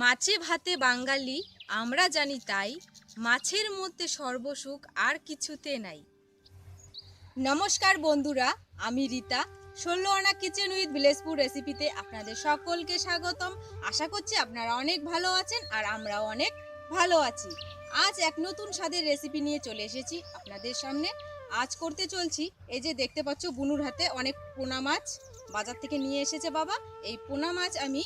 মাছে ভাতে বাঙালি, আমরা জানি তাই, মাছের মধ্যে সর্বসুখ আর কিছুতে নাই। নমস্কার বন্ধুরা, আমি রীতা। ষোলো আনা কিচেন উইথ ভিলেজপুর রেসিপিতে আপনাদের সকলকে স্বাগতম। আশা করছি আপনারা অনেক ভালো আছেন আর আমরাও অনেক ভালো আছি। আজ এক নতুন স্বাদের রেসিপি নিয়ে চলে এসেছি আপনাদের সামনে। আজ করতে চলছি, এই যে দেখতে পাচ্ছ বুনুর হাতে অনেক পোনা মাছ। বাজার থেকে নিয়ে এসেছে বাবা। এই পোনা মাছ আমি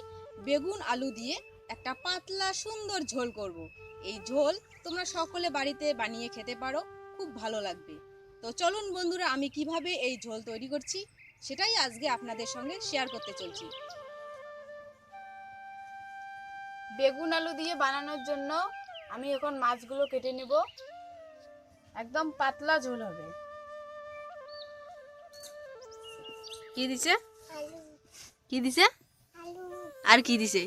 বেগুন, আলু দিয়ে একটা পাতলা সুন্দর ঝোল করব। এই ঝোল তোমরা সকলে বাড়িতে বানিয়ে খেতে পারো খুব ভালো লাগবে। তো চলুন বন্ধুরা আমি কীভাবে এই ঝোল তৈরি করছি সেটাই আজকে আপনাদের সঙ্গে শেয়ার করতে চলছি। বেগুন আলু দিয়ে বানানোর জন্য আমি এখন মাছগুলো কেটে নেব। একদম পাতলা ঝোল হবে। কি দিছে? কি দিছে? আর কি দিছে?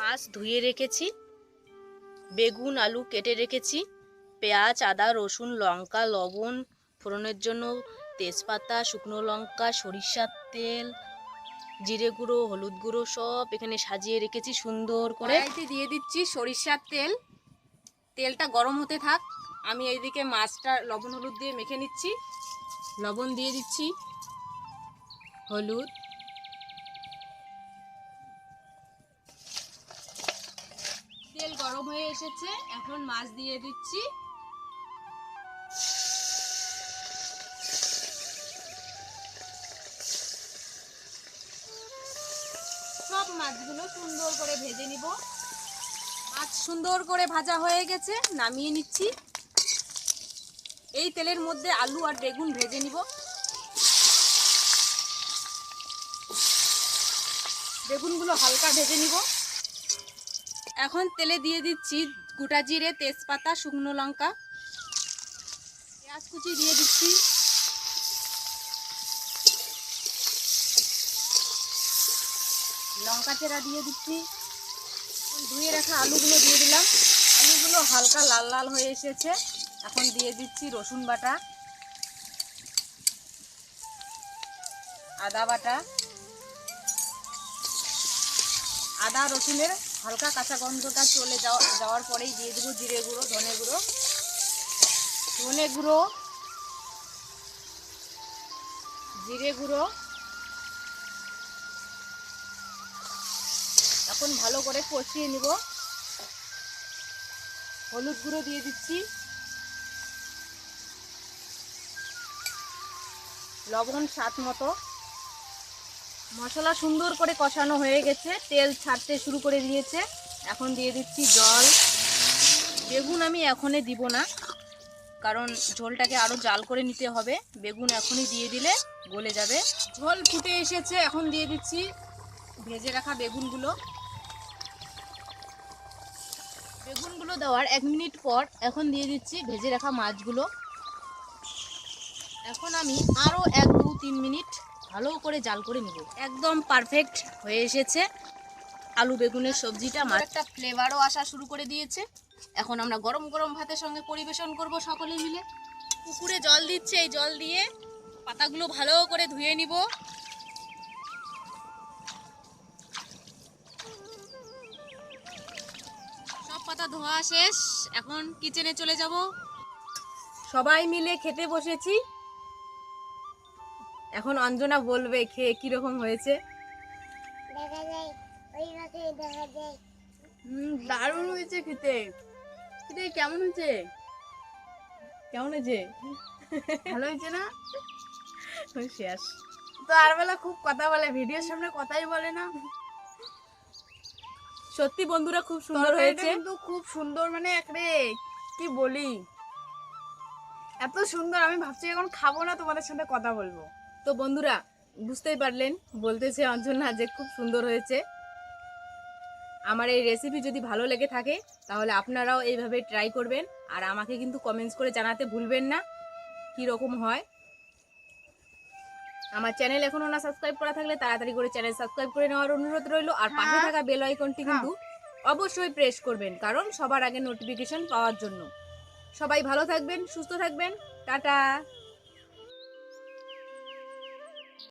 মাছ ধুয়ে রেখেছি, বেগুন, আলু কেটে রেখেছি, পেঁয়াজ, আদা, রসুন, লঙ্কা, লবণ, ফোড়নের জন্য তেজপাতা, শুকনো লঙ্কা, সরিষার তেল, জিরে গুঁড়ো, হলুদ গুঁড়ো সব এখানে সাজিয়ে রেখেছি সুন্দর করে। দিয়ে দিচ্ছি সরিষার তেল। তেলটা গরম হতে থাক, আমি এইদিকে মাছটা লবণ হলুদ দিয়ে মেখে নিচ্ছি। লবণ দিয়ে দিচ্ছি হলুদ গরম হয়ে এসেছে, এখন মাছ দিয়ে দিচ্ছি। সব মাছগুলো সুন্দর করে ভেজে নিব। মাছ সুন্দর করে ভাজা হয়ে গেছে, নামিয়ে নিচ্ছি। এই তেলের মধ্যে আলু আর বেগুন ভেজে নিব। বেগুনগুলো হালকা ভেজে নিব। এখন তেলে দিয়ে দিচ্ছি গোটা জিরে, তেজপাতা, শুকনো লঙ্কা। পেঁয়াজ কুচি দিয়ে দিচ্ছি। লঙ্কা চেরা দিয়ে দিচ্ছি। ধুয়ে রাখা আলুগুলো দিয়ে দিলাম। আলুগুলো হালকা লাল লাল হয়ে এসেছে। এখন দিয়ে দিচ্ছি রসুন বাটা। আদা বাটা। আদা রসুনের হালকা কাঁচা গন্ধটা চলে যাওয়া, যাওয়ার পরেই দিয়ে দেবো জিরে গুঁড়ো, ধনে গুঁড়ো। ধনে গুঁড়ো, জিরে গুঁড়ো। এখন ভালো করে কষিয়ে নিব। হলুদ গুঁড়ো দিয়ে দিচ্ছি। লবণ স্বাদ মতো। মশলা সুন্দর করে কষানো হয়ে গেছে, তেল ছাড়তে শুরু করে দিয়েছে। এখন দিয়ে দিচ্ছি জল। বেগুন আমি এখনই দিব না, কারণ ঝোলটাকে আরও জাল করে নিতে হবে। বেগুন এখনই দিয়ে দিলে গলে যাবে। ঝোল ফুটে এসেছে, এখন দিয়ে দিচ্ছি ভেজে রাখা বেগুনগুলো। বেগুনগুলো দেওয়ার এক মিনিট পর এখন দিয়ে দিচ্ছি ভেজে রাখা মাছগুলো। এখন আমি আরও এক দু তিন মিনিট ভালো করে জাল করে নিব। একদম পারফেক্ট হয়ে এসেছে। আলু বেগুনের সবজিটা আমার একটা ফ্লেভারও আসা শুরু করে দিয়েছে। এখন আমরা গরম গরম ভাতের সঙ্গে পরিবেশন করব সকলে মিলে। পুকুরে জল দিচ্ছে এই জল দিয়ে পাতাগুলো ভালো করে ধুয়ে নিব। সব পাতা ধোয়া শেষ এখন কিচেনে চলে যাব। সবাই মিলে খেতে বসেছি। এখন অঞ্জনা বলবে খেয়ে কীরকম হয়েছে। দারুণ হয়েছে খেতে। খেতে কেমন হয়েছে? কেমন হয়েছে? ভালো হয়েছে না? শেষ তো আর বেলা খুব কথা বলে ভিডিওর সামনে কথাই বলে না। সত্যি বন্ধুরা খুব সুন্দর হয়েছে। কিন্তু খুব সুন্দর মানে একরে কি বলি? এত সুন্দর আমি ভাবছি এখন খাব না তোমাদের সাথে কথা বলব। তো বন্ধুরা বুঝতেই পারলেন বলতেছে অঞ্জনা যে খুব সুন্দর হয়েছে। আমার এই রেসিপি যদি ভালো লেগে থাকে তাহলে আপনারাও এইভাবে ট্রাই করবেন। আর আমাকে কিন্তু কমেন্টস করে জানাতে ভুলবেন না কি রকম হয়। আমার চ্যানেল এখনও না সাবস্ক্রাইব করা থাকলে তাড়াতাড়ি করে চ্যানেল সাবস্ক্রাইব করে নেওয়ার অনুরোধ রইল। আর পাশে হ্যাঁ। থাকা বেল আইকনটি কিন্তু অবশ্যই প্রেস করবেন কারণ সবার আগে নোটিফিকেশন পাওয়ার জন্য। সবাই ভালো থাকবেন সুস্থ থাকবেন। টাটা!